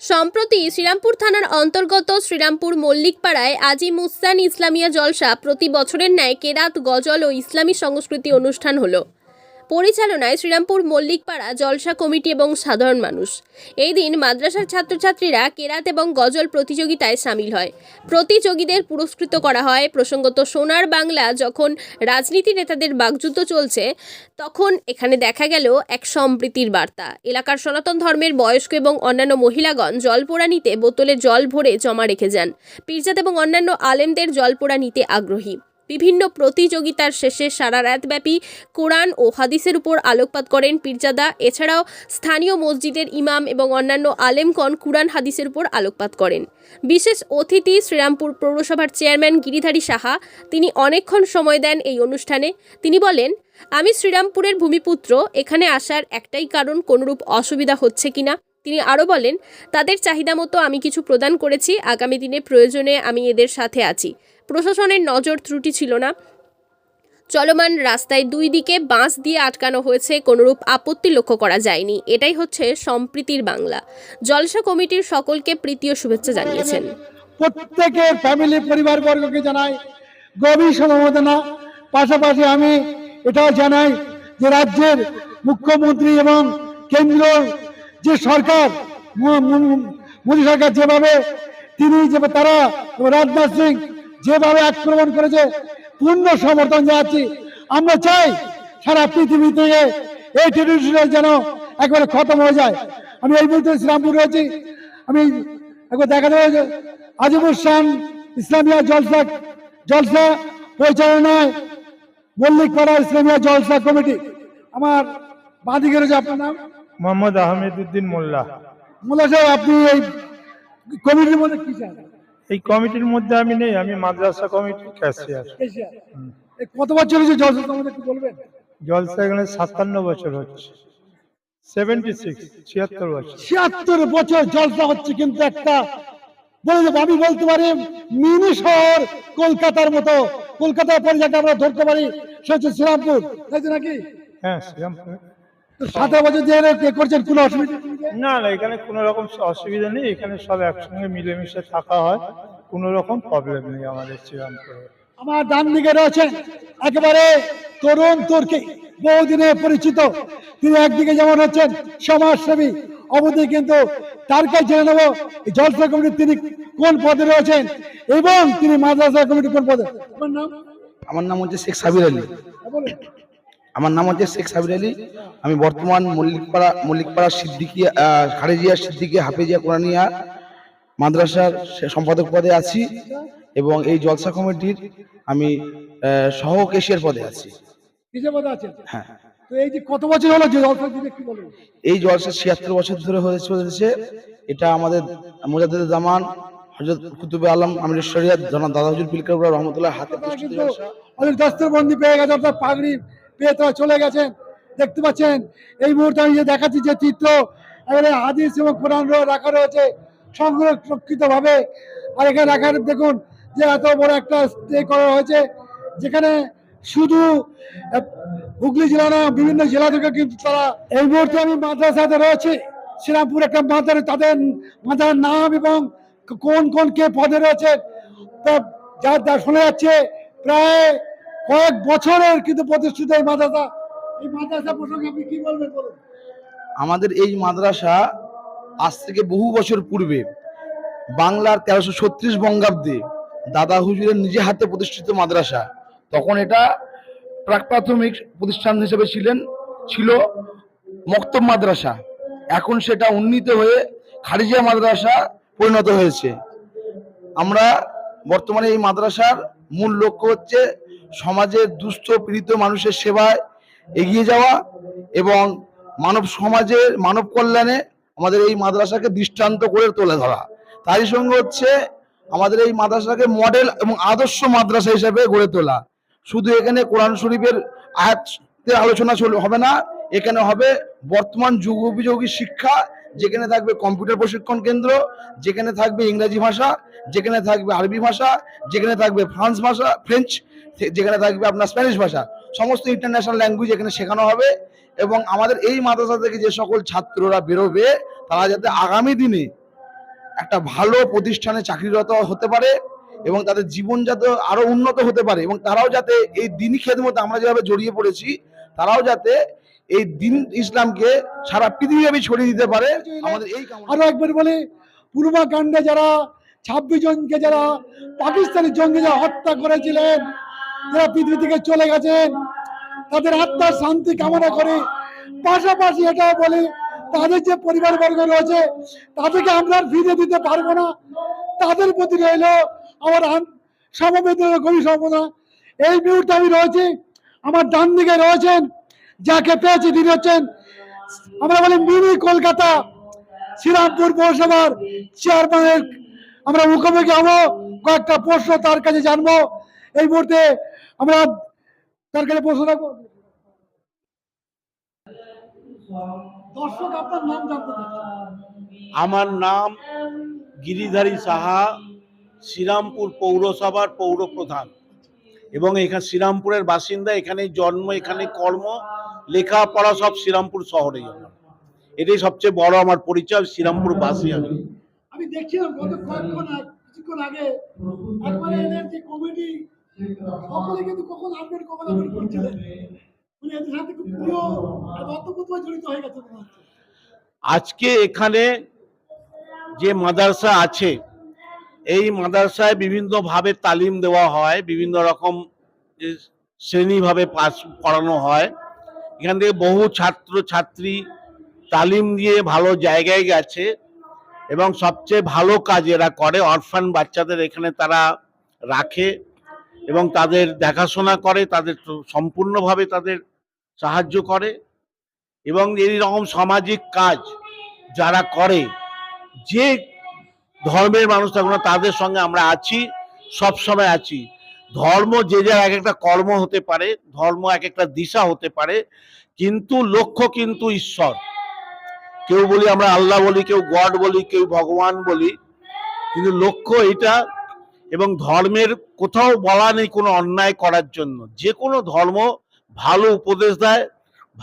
সম্প্রতি শ্রীরামপুর থানার অন্তর্গত শ্রীরামপুর মল্লিকপাড়ায় আজি মুস্তান ইসলামিয়া জলসা প্রতি বছরের ন্যায় কেরাত, গজল ও ইসলামী সংস্কৃতি অনুষ্ঠান হলো। পরিচালনায় শ্রীরামপুর মল্লিকপাড়া জলসা কমিটি এবং সাধারণ মানুষ। এই দিন মাদ্রাসার ছাত্রছাত্রীরা কেরাত এবং গজল প্রতিযোগিতায় সামিল হয়। প্রতিযোগীদের পুরস্কৃত করা হয়। প্রসঙ্গত সোনার বাংলা যখন রাজনীতি নেতাদের বাগযুদ্ধ চলছে, তখন এখানে দেখা গেল এক সম্প্রীতির বার্তা। এলাকার সনাতন ধর্মের বয়স্ক এবং অন্যান্য মহিলাগণ জলপোড়া নিতে বোতলে জল ভরে জমা রেখে যান। পীরজাত এবং অন্যান্য আলেমদের জলপোড়া নিতে আগ্রহী। বিভিন্ন প্রতিযোগিতার শেষে সারা রাতব্যাপী কোরআন ও হাদিসের উপর আলোকপাত করেন পীরজাদা। এছাড়াও স্থানীয় মসজিদের ইমাম এবং অন্যান্য আলেমকন কুরআন হাদিসের উপর আলোকপাত করেন। বিশেষ অতিথি শ্রীরামপুর পৌরসভার চেয়ারম্যান গিরিধারী সাহা, তিনি অনেকক্ষণ সময় দেন এই অনুষ্ঠানে। তিনি বলেন, আমি শ্রীরামপুরের ভূমিপুত্র, এখানে আসার একটাই কারণ কোনরূপ অসুবিধা হচ্ছে কিনা? তিনি আরও বলেন, তাদের চাহিদা মতো আমি কিছু প্রদান করেছি। আগামী দিনে প্রয়োজনে আমি এদের সাথে আছি। প্রশাসনের নজর ত্রুটি ছিল না। চলমান রাস্তায় দুই দিকে বাঁশ দিয়ে আটকানো হয়েছে, কোনোরূপ আপত্তি লক্ষ্য করা যায়নি। এটাই হচ্ছে সম্প্রীতির বাংলা। জলসা কমিটির সকলকে প্রীতি ও শুভেচ্ছা জানিয়েছেন। প্রত্যেকের ফ্যামিলি পরিবারবর্গকে জানাই গভীর সমবেদনা। পাশাপাশি আমি এটাও জানাই যে রাজ্যের মুখ্যমন্ত্রী এবং কেন্দ্র যে সরকার মোদী সরকার যেভাবে তিনি যে তারা রাজনাথ সিং যেভাবে আক্রমণ করেছে পূর্ণ সমর্থন জানাচ্ছি। আমরা চাই সারা পৃথিবী থেকে এই টেরিটরি যেন একবারে খতম হয়ে যায়। আমি এই মুহূর্তে শ্রীরামপুর রয়েছি। আমি একবার দেখা যাবে যে আজিবুর শান ইসলামিয়া জলসা জলসা পরিচালনায় মল্লিক পাড়া ইসলামিয়া জলসা কমিটি। আমার বাঁদিকে রয়েছে আপনার নাম? মোহাম্মদ আহমেদউদ্দিন মোল্লা। মোল্লা সাহেব আপনি এই কমিটির মধ্যে কি চান? এই কমিটির মধ্যে আমি নেই আমি মাদ্রাসা কমিটির ক্যাশিয়ার। কত বছর হয়েছে জলসা তোমাদের একটু বলবেন? জলসা এখানে সাতান্ন বছর হচ্ছে। সেভেন্টি সিক্স ছিয়াত্তর বছর। ছিয়াত্তর বছর জলসা হচ্ছে কিন্তু একটা বলে দেবো আমি বলতে পারি মিনি শহর কলকাতার মতো। কলকাতার পরে যাকে আমরা ধরতে পারি সে হচ্ছে শ্রীরামপুর তাই নাকি? হ্যাঁ শ্রীরামপুর। সতেরো বছর যে করছেন কোনো অসুবিধা? না না এখানে কোনো রকম অসুবিধা নেই এখানে সব একসঙ্গে মিলেমিশে থাকা হয়। কোনো রকম প্রবলেম নেই আমাদের শ্রীরামপুরে। আমার ডান দিকে রয়েছেন একেবারে তরুণ তুর্কি বহুদিনে পরিচিত। তিনি একদিকে যেমন হচ্ছেন সমাজসেবী অবধি কিন্তু তার কাছে জেনে নেব জলসা কমিটির তিনি কোন পদে রয়েছেন এবং তিনি মাদ্রাসা কমিটি কোন পদে। আপনার নাম? আমার নাম হচ্ছে শেখ সাবির আলী। আমার নাম হচ্ছে শেখ সাবির আলী। আমি বর্তমান মল্লিকপাড়া মল্লিকপাড়া সিদ্দিকিয়া খারেজিয়া সিদ্দিকিয়া হাফেজিয়া কোরআনিয়া মাদ্রাসার সম্পাদক পদে আছি এবং এই জলসা কমিটির আমি সহ কেশিয়ার পদে আছি। হ্যাঁ। তো এই যে কত বছর হলো জলসা কি বলবেন এই জলসা ছিয়াত্তর বছর ধরে হয়ে চলেছে। এটা আমাদের মোজাদ্দেদ জামান হজরত কুতুবে আলম আমির শরিয়াত জনাব দাদা হুজুর পিলকার রহমতুল্লাহ হাতে অনেক দস্তরবন্দি পেয়ে গেছে অর্থাৎ পাগড়ি পেয়ে তারা চলে গেছেন। দেখতে পাচ্ছেন এই মুহূর্তে আমি যে দেখাচ্ছি যে চিত্র হাদিস এবং কোরআন রাখা রয়েছে। সংরক্ষিত ভাবে আর এখানে রাখার, দেখুন যে এত বড় একটা স্টে করা হয়েছে, যেখানে শুধু হুগলি জেলা না, বিভিন্ন জেলা থেকে কিন্তু তারা এই মুহূর্তে আমি মাদ্রাসাতে রয়েছে। শ্রীরামপুর একটা মাদ্রাসা, তাদের মাদ্রাসার নাম এবং কোন কোন কে পদে রয়েছে, তা যা যা শোনা যাচ্ছে, প্রায় কয়েক বছরের কিন্তু প্রতিষ্ঠিত এই মাদ্রাসা। এই মাদ্রাসা প্রসঙ্গে আপনি কি বলবেন বলুন? আমাদের এই মাদ্রাসা আজ থেকে বহু বছর পূর্বে বাংলার তেরোশো ছত্রিশ বঙ্গাব্দে দাদা হুজুরের নিজে হাতে প্রতিষ্ঠিত মাদ্রাসা। তখন এটা প্রাক প্রাথমিক প্রতিষ্ঠান হিসেবে ছিলেন, ছিল মক্তব মাদ্রাসা। এখন সেটা উন্নীত হয়ে খারিজিয়া মাদ্রাসা পরিণত হয়েছে। আমরা বর্তমানে এই মাদ্রাসার মূল লক্ষ্য হচ্ছে সমাজের দুস্থ, পীড়িত মানুষের সেবায় এগিয়ে যাওয়া এবং মানব সমাজের, মানব কল্যাণে আমাদের এই মাদ্রাসাকে দৃষ্টান্ত করে তুলে ধরা। তারই সঙ্গে হচ্ছে আমাদের এই মাদ্রাসাকে মডেল এবং আদর্শ মাদ্রাসা হিসেবে গড়ে তোলা। শুধু এখানে কোরআন শরীফের আয়াতের আলোচনা চল হবে না, এখানে হবে বর্তমান যুগ উপযোগী শিক্ষা, যেখানে থাকবে কম্পিউটার প্রশিক্ষণ কেন্দ্র, যেখানে থাকবে ইংরেজি ভাষা, যেখানে থাকবে আরবি ভাষা, যেখানে থাকবে ফ্রান্স ভাষা, ফ্রেঞ্চ যেখানে থাকবে আপনার স্প্যানিশ ভাষা। সমস্ত ইন্টারন্যাশনাল ল্যাঙ্গুয়েজ এখানে শেখানো হবে। এবং আমাদের এই মাদ্রাসা থেকে যে সকল ছাত্ররা বেরোবে, তারা যাতে আগামী দিনে একটা ভালো প্রতিষ্ঠানে চাকরিরত হতে পারে এবং তাদের জীবন যাতে আরও উন্নত হতে পারে এবং তারাও যাতে এই দিনই খেদমতে আমরা যেভাবে জড়িয়ে পড়েছি, তারাও যাতে এই দিন ইসলামকে সারা পৃথিবীব্যাপী ছড়িয়ে দিতে পারে। আমাদের এই আরও একবার বলে পুলওয়ামা কাণ্ডে যারা ছাব্বিশ জনকে যারা পাকিস্তানি জঙ্গি যারা হত্যা করেছিলেন, যারা পৃথিবী থেকে চলে গেছেন তাদের আত্মার শান্তি কামনা করে। পাশাপাশি এটাও বলি, তাদের যে পরিবার বর্গ রয়েছে, তাদেরকে আমরা ফিরিয়ে দিতে পারব না। তাদের প্রতি রইল আমার সমবেদনা, গভীর সমবেদনা। এই মুহূর্তে আমি রয়েছি, আমার ডান দিকে রয়েছেন, যাকে পেয়েছি তিনি হচ্ছেন, আমরা বলি মিনি কলকাতা, শ্রীরামপুর পৌরসভার চেয়ারম্যানের আমরা মুখোমুখি হব, কয়েকটা প্রশ্ন তার কাছে জানব। এই মুহূর্তে আমরা তার কাছে প্রশ্ন রাখব দর্শক আপনার নাম জানতে আমার নাম গিরিধারী সাহা শ্রীরামপুর পৌরসভার পৌর প্রধান এবং এখানে শ্রীরামপুরের বাসিন্দা এখানে জন্ম এখানে কর্ম লেখাপড়া সব শ্রীরামপুর শহরেই আমার। এটাই সবচেয়ে বড় আমার পরিচয় শ্রীরামপুর বাসী আমি। আমি দেখছিলাম গত কয়েকক্ষণ কিছুক্ষণ আগে একবারে এদের যে কমিটি সকলে কিন্তু কখন আপডেট কখন আপডেট করছিলেন উনি এদের সাথে খুব প্রিয় আর অতপ্রতভাবে জড়িত হয়ে গেছে আজকে এখানে যে মাদ্রাসা আছে এই মাদ্রাসায় বিভিন্নভাবে তালিম দেওয়া হয় বিভিন্ন রকম শ্রেণীভাবে পাস করানো হয়। এখান থেকে বহু ছাত্র ছাত্রী তালিম দিয়ে ভালো জায়গায় গেছে এবং সবচেয়ে ভালো কাজ এরা করে অরফান বাচ্চাদের এখানে তারা রাখে। এবং তাদের দেখাশোনা করে, তাদের সম্পূর্ণভাবে তাদের সাহায্য করে এবং এই রকম সামাজিক কাজ যারা করে, যে ধর্মের মানুষ থাকুক না তাদের সঙ্গে আমরা আছি, সব সময় আছি। ধর্ম যে যার এক একটা কর্ম হতে পারে, ধর্ম এক একটা দিশা হতে পারে, কিন্তু লক্ষ্য কিন্তু ঈশ্বর। কেউ বলি আমরা আল্লাহ বলি, কেউ গড বলি, কেউ ভগবান বলি, কিন্তু লক্ষ্য এটা এবং ধর্মের কোথাও বলা নেই কোনো অন্যায় করার জন্য। যে কোনো ধর্ম ভালো উপদেশ দেয়,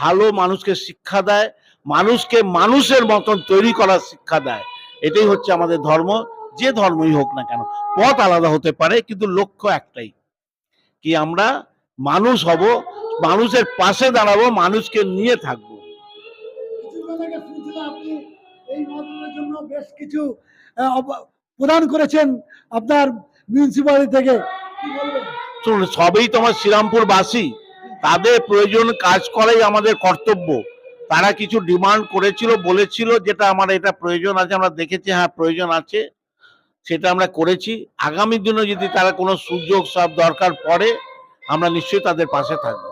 ভালো মানুষকে শিক্ষা দেয়, মানুষকে মানুষের মতন তৈরি করার শিক্ষা দেয়। এটাই হচ্ছে আমাদের ধর্ম। যে ধর্মই হোক না কেন, পথ আলাদা হতে পারে, কিন্তু লক্ষ্য একটাই, কি আমরা মানুষ হব, মানুষের পাশে দাঁড়াবো, মানুষকে নিয়ে থাকব। এই জন্য বেশ কিছু প্রদান করেছেন আপনার মিউনিসিপালিটি থেকে। শুনুন সবই তোমার শ্রীরামপুর বাসী তাদের প্রয়োজন কাজ করাই আমাদের কর্তব্য। তারা কিছু ডিমান্ড করেছিল, বলেছিল যেটা আমার এটা প্রয়োজন আছে, আমরা দেখেছি হ্যাঁ প্রয়োজন আছে, সেটা আমরা করেছি। আগামী দিনে যদি তারা কোনো সুযোগ সব দরকার পড়ে, আমরা নিশ্চয়ই তাদের পাশে থাকব।